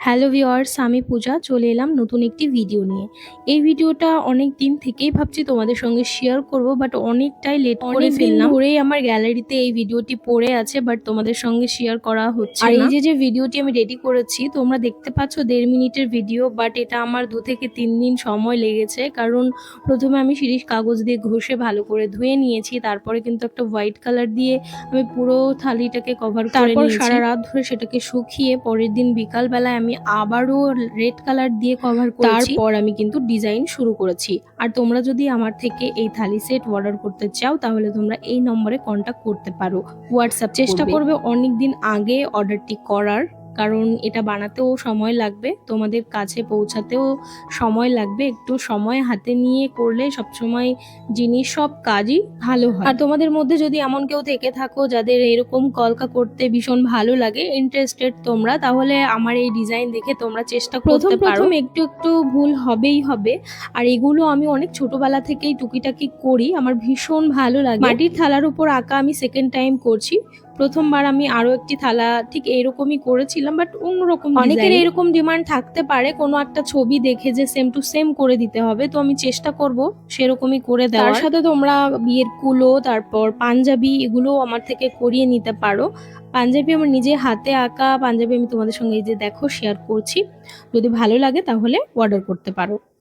Hello viewers আমি পূজা। চলে এলাম নতুন একটি ভিডিও নিয়ে। এই ভিডিওটা অনেক দিন থেকেই ভাবছি তোমাদের সঙ্গে শেয়ার করব বাট অনেকটাই লেট করে ফেললাম। ধরেই আমার গ্যালারিতে এই ভিডিওটি পড়ে আছে বাট তোমাদের সঙ্গে শেয়ার করা হচ্ছে আর এই যে যে ভিডিওটি আমি রেডি করেছি তোমরা দেখতে পাচ্ছ দেড় মিনিটের ভিডিও বাট এটা আমার দু থেকে তিন দিন সময় লেগেছে। কারণ প্রথমে আমি সিরিজ কাগজ দিয়ে ঘষে ভালো করে ধুয়ে নিয়েছি তারপরে কিন্তু একটা হোয়াইট কালার দিয়ে আমি পুরো থালিটাকে কভার করে তারপর সারা রাত ধরে সেটাকে শুকিয়ে পরের দিন বিকাল বেলায় আমি আবারও রেড কালার দিয়ে কভার করেছি। তারপর আমি কিন্তু ডিজাইন শুরু করেছি। আর তোমরা যদি আমার থেকে এই থালি সেট অর্ডার করতে চাও তাহলে তোমরা এই নম্বরে কন্ট্যাক্ট করতে পারো। হোয়াটসঅ্যাপ চেষ্টা করবে। অনেক দিন আগে অর্ডারটি করার। কারণ এটা বানাতেও সময় লাগবে তোমাদের কাছে পৌঁছাতেও সময় লাগবে একটু সময় হাতে নিয়ে করলে সবসময় জিনিস সব কাজই ভালো হয়। আর তোমাদের মধ্যে যদি এমন কেউ থেকে থাকো যাদের এরকম কলকা করতে ভীষণ ভালো লাগে ইন্টারেস্টেড তোমরা তাহলে আমার এই ডিজাইন দেখে তোমরা চেষ্টা করতে পারো। একটু একটু ভুল হবেই হবে আর এগুলো আমি অনেক ছোটবেলা থেকেই টুকিটাকি করি আমার ভীষণ ভালো লাগে। মাটির থালার উপর আঁকা আমি সেকেন্ড টাইম করছি প্রথমবার আমি আরও একটি থালা ঠিক এরকমই করেছিলাম বাট অন্যরকম অনেকের এরকম ডিমান্ড থাকতে পারে কোনো একটা ছবি দেখে যে সেম টু সেম করে দিতে হবে তো আমি চেষ্টা করব সেরকমই করে দেওয়ার। সাথে তোমরা বিয়ের কুলো তারপর পাঞ্জাবি এগুলো আমার থেকে করিয়ে নিতে পারো। পাঞ্জাবি আমার নিজে হাতে আঁকা পাঞ্জাবি আমি তোমাদের সঙ্গে এই যে দেখো শেয়ার করছি। যদি ভালো লাগে তাহলে অর্ডার করতে পারো।